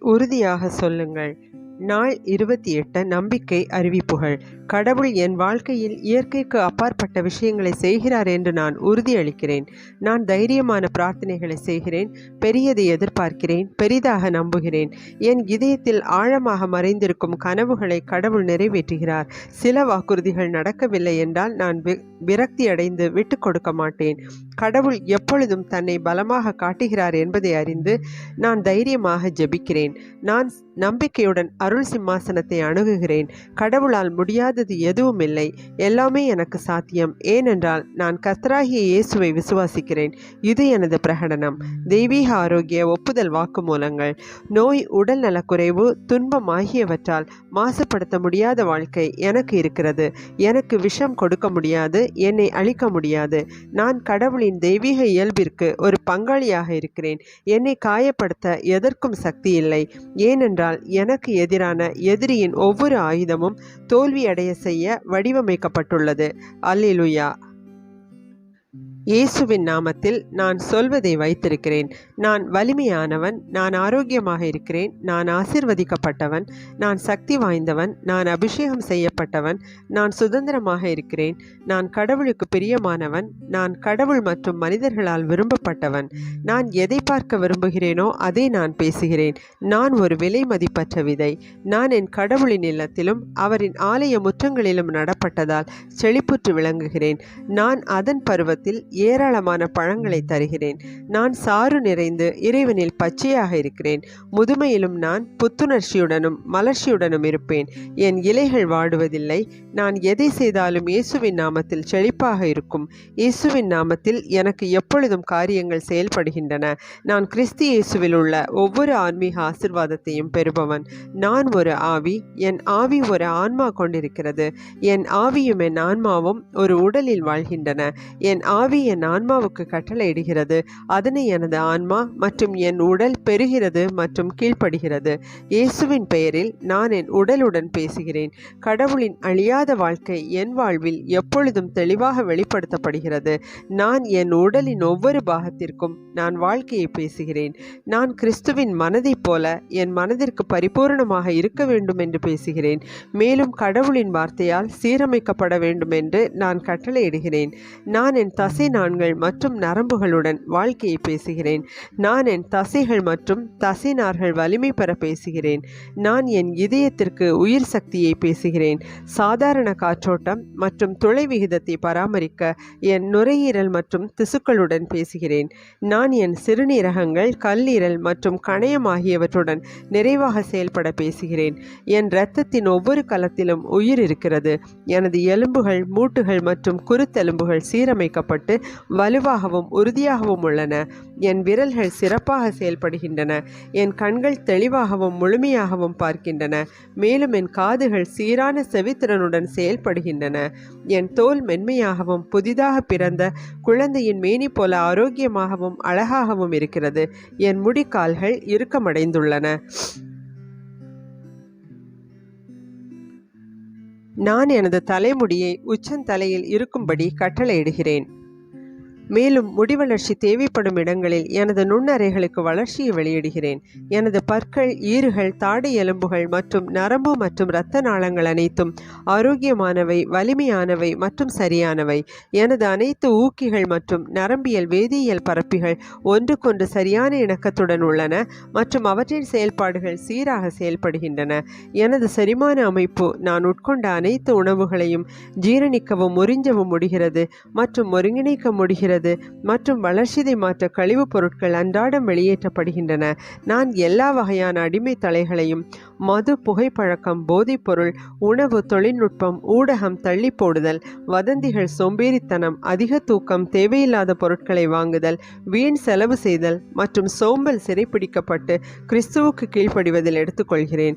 உறுதியாக சொல்லுங்கள். நாள் இருபத்தி எட்டு நம்பிக்கை அறிவிப்புகள் கடவுள் என் வாழ்க்கையில் இயற்கைக்கு அப்பாற்பட்ட விஷயங்களை செய்கிறார் என்று நான் உறுதியளிக்கிறேன். நான் தைரியமான பிரார்த்தனைகளை செய்கிறேன். பெரியதை எதிர்பார்க்கிறேன். பெரிதாக நம்புகிறேன். என் இதயத்தில் ஆழமாக மறைந்திருக்கும் கனவுகளை கடவுள் நிறைவேற்றுகிறார். சில வாக்குறுதிகள் நடக்கவில்லை என்றால் நான் விரக்தி அடைந்து விட்டு கொடுக்க மாட்டேன். கடவுள் எப்பொழுதும் தன்னை பலமாக காட்டுகிறார் என்பதை அறிந்து நான் தைரியமாக ஜெபிக்கிறேன். நான் நம்பிக்கையுடன் அருள் சிம்மாசனத்தை அணுகுகிறேன். கடவுளால் முடியாதது எதுவும் இல்லை. எல்லாமே எனக்கு சாத்தியம். ஏனென்றால் நான் கர்த்தராகிய இயேசுவை விசுவாசிக்கிறேன். இது எனது பிரகடனம். தெய்வீக ஆரோக்கிய ஒப்புதல் வாக்குமூலங்கள். நோய் உடல் நலக்குறைவு துன்பம் ஆகியவற்றால் மாசுபடுத்த முடியாத வாழ்க்கை எனக்கு இருக்கிறது. எனக்கு விஷம் கொடுக்க முடியாது என்னை அழிக்க முடியாது. நான் கடவுளின் தெய்வீக இயல்பிற்கு ஒரு பங்காளியாக இருக்கிறேன். என்னை காயப்படுத்த எதற்கும் சக்தி இல்லை. ஏனென்றால் எனக்கு எதிரான எதிரியின் ஒவ்வொரு ஆயுதமும் தோல்வியடைய செய்ய வடிவமைக்கப்பட்டுள்ளது. அல்லிலுயா. இயேசுவின் நாமத்தில் நான் சொல்வதை வைத்திருக்கிறேன். நான் வலிமையானவன் நான் ஆரோக்கியமாக இருக்கிறேன். நான் ஆசிர்வதிக்கப்பட்டவன் நான் சக்தி வாய்ந்தவன் நான் அபிஷேகம் செய்யப்பட்டவன் நான் சுதந்திரமாக இருக்கிறேன். நான் கடவுளுக்கு பிரியமானவன் நான் கடவுள் மற்றும் மனிதர்களால் விரும்பப்பட்டவன். நான் எதை பார்க்க விரும்புகிறேனோ அதை நான் பேசுகிறேன். நான் ஒரு விலை மதிப்பற்ற விதை. நான் என் கடவுளின் இல்லத்திலும் அவரின் ஆலய முற்றங்களிலும் நடப்பட்டதால் செழிப்புற்று விளங்குகிறேன். நான் அதன் பருவத்தில் ஏராளமான பழங்களை தருகிறேன். நான் சாறு நிறைந்து இறைவனில் பச்சையாக இருக்கிறேன். முதுமையிலும் நான் புத்துணர்ச்சியுடனும் மலர்ச்சியுடனும் இருப்பேன். என் இலைகள் வாடுவதில்லை. நான் எதை செய்தாலும் இயேசுவின் நாமத்தில் செழிப்பாக இருக்கும். இயேசுவின் நாமத்தில் எனக்கு எப்பொழுதும் காரியங்கள் செயல்படுகின்றன. நான் கிறிஸ்து இயேசுவில் உள்ள ஒவ்வொரு ஆன்மீக ஆசிர்வாதத்தையும் பெறுபவன். நான் ஒரு ஆவி என் ஆவி ஒரு ஆன்மா கொண்டிருக்கிறது. என் ஆவியும் என் ஆன்மாவும் ஒரு உடலில் வாழ்கின்றன. என் ஆவி என் ஆன்மாவுக்கு கட்டளையிடுகிறது. அதனை எனது ஆன்மா மற்றும் என் உடல் பெறுகிறது மற்றும் கீழ்ப்படுகிறது. இயேசுவின் பெயரில் நான் என் உடலுடன் பேசுகிறேன். கடவுளின் அழியாத வாழ்க்கை என் வாழ்வில் எப்பொழுதும் தெளிவாக வெளிப்படுத்தப்படுகிறது. நான் என் உடலின் ஒவ்வொரு பாகத்திற்கும் நான் வாழ்க்கையை பேசுகிறேன். நான் கிறிஸ்துவின் மனதைப் போல என் மனதிற்கு பரிபூரணமாக இருக்க வேண்டும் என்று பேசுகிறேன். மேலும் கடவுளின் வார்த்தையால் சீரமைக்கப்பட வேண்டும் என்று நான் கட்டளையிடுகிறேன். நான் என் தசை நாண்கள் மற்றும் நரம்புகளுடன் வாழ்க்கையை பேசுகிறேன். நான் என் தசைகள் மற்றும் தசைநார்கள் வலிமை பெற பேசுகிறேன். நான் என் இதயத்திற்கு உயிர் சக்தியை பேசுகிறேன். சாதாரண காற்றோட்டம் மற்றும் துளை விகிதத்தை பராமரிக்க என் நுரையீரல் மற்றும் திசுக்களுடன் பேசுகிறேன். நான் என் சிறுநீரகங்கள் கல்லீரல் மற்றும் கணையம் ஆகியவற்றுடன் நிறைவாக செயல்பட பேசுகிறேன். என் இரத்தத்தின் ஒவ்வொரு கலத்திலும் உயிர் இருக்கிறது. எனது எலும்புகள் மூட்டுகள் மற்றும் குருத்தெலும்புகள் சீரமைக்கப்பட்டு வலுவாகவும் உறுதியாகவும் உள்ளன. என் விரல்கள் சிறப்பாக செயல்படுகின்றன. என் கண்கள் தெளிவாகவும் முழுமையாகவும் பார்க்கின்றன. மேலும் என் காதுகள் சீரான செவித்திறனுடன் செயல்படுகின்றன. என் தோல் மென்மையாகவும் புதிதாக பிறந்த குழந்தையின் மேனி போல ஆரோக்கியமாகவும் அழகாகவும் இருக்கிறது. என் முடிக்கால்கள் இறுக்கமடைந்துள்ளன. நான் எனது தலைமுடியை உச்சந்தலையில் இருக்கும்படி கட்டளையிடுகிறேன். மேலும் முடி வளர்ச்சி தேவைப்படும் இடங்களில் எனது நுண்ணறைகளுக்கு வளர்ச்சியை வெளியிடுகிறேன். எனது பற்கள் ஈறுகள் தாடை எலும்புகள் மற்றும் நரம்பு மற்றும் இரத்த நாளங்கள் அனைத்தும் ஆரோக்கியமானவை வலிமையானவை மற்றும் சரியானவை. எனது அனைத்து ஊக்கிகள் மற்றும் நரம்பியல் வேதியியல் பரப்பிகள் ஒன்றுக்கொன்று சரியான இணக்கத்துடன் உள்ளன மற்றும் அவற்றின் செயல்பாடுகள் சீராக செயல்படுகின்றன. எனது செரிமான அமைப்பு நான் உட்கொண்ட அனைத்து உணவுகளையும் ஜீரணிக்கவும் உறிஞ்சவும் முடிகிறது மற்றும் ஒருங்கிணைக்க முடிகிறது. மற்றும் வளர்ச்சிதை மாற்ற கழிவுப் பொருட்கள் அன்றாடம் வெளியேற்றப்படுகின்றன. நான் எல்லா வகையான அடிமை தலைகளையும் மது புகைப்பழக்கம் போதைப்பொருள் உணவு தொழில்நுட்பம் ஊடகம் தள்ளி போடுதல் வதந்திகள் சோம்பேறித்தனம் அதிக தூக்கம் தேவையில்லாத பொருட்களை வாங்குதல் வீண் செலவு செய்தல் மற்றும் சோம்பல் சிறைப்பிடிக்கப்பட்டு கிறிஸ்துவுக்கு கீழ்ப்படிவதில் எடுத்துக்கொள்கிறேன்.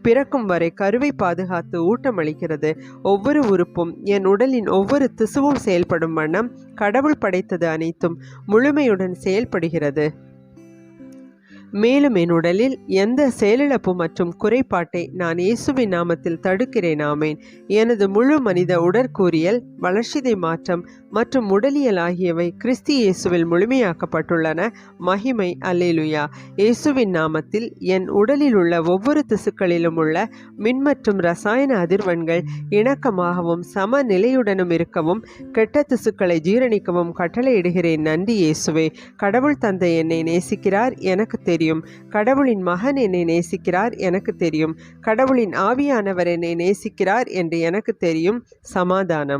பிறக்கும் வரை கருவை பாதுகாத்து ஊட்டமளிக்கிறது. ஒவ்வொரு உறுப்பும் என் உடலின் ஒவ்வொரு திசுவும் செயல்படும் வண்ணம் கடவுள் படைத்தது அனைத்தும் முழுமையுடன் செயல்படுகிறது. மேலும் என் உடலில் எந்த செயலிழப்பு மற்றும் குறைபாட்டை நான் இயேசுவின் நாமத்தில் தடுக்கிறேன் ஆமேன். எனது முழு மனித உடற்கூறியல் வளர்ச்சிதை மாற்றம் மற்றும் உடலியல் ஆகியவை கிறிஸ்தி இயேசுவில் முழுமையாக்கப்பட்டுள்ளன. மகிமை அல்லேலுயா. இயேசுவின் நாமத்தில் என் உடலில் உள்ள ஒவ்வொரு திசுக்களிலும் உள்ள மின் மற்றும் ரசாயன அதிர்வெண்கள் இணக்கமாகவும் சமநிலையுடனும் இருக்கவும் கெட்ட திசுக்களை ஜீரணிக்கவும் கட்டளையிடுகிறேன். நன்றி இயேசுவே. கடவுள் தந்தை என்னை நேசிக்கிறார் எனக்கு தெரியும். கடவுளின் மகன் என்னை நேசிக்கிறார் எனக்கு தெரியும். கடவுளின் ஆவியானவர் என்னை நேசிக்கிறார் என்று எனக்கு தெரியும். சமாதானம்.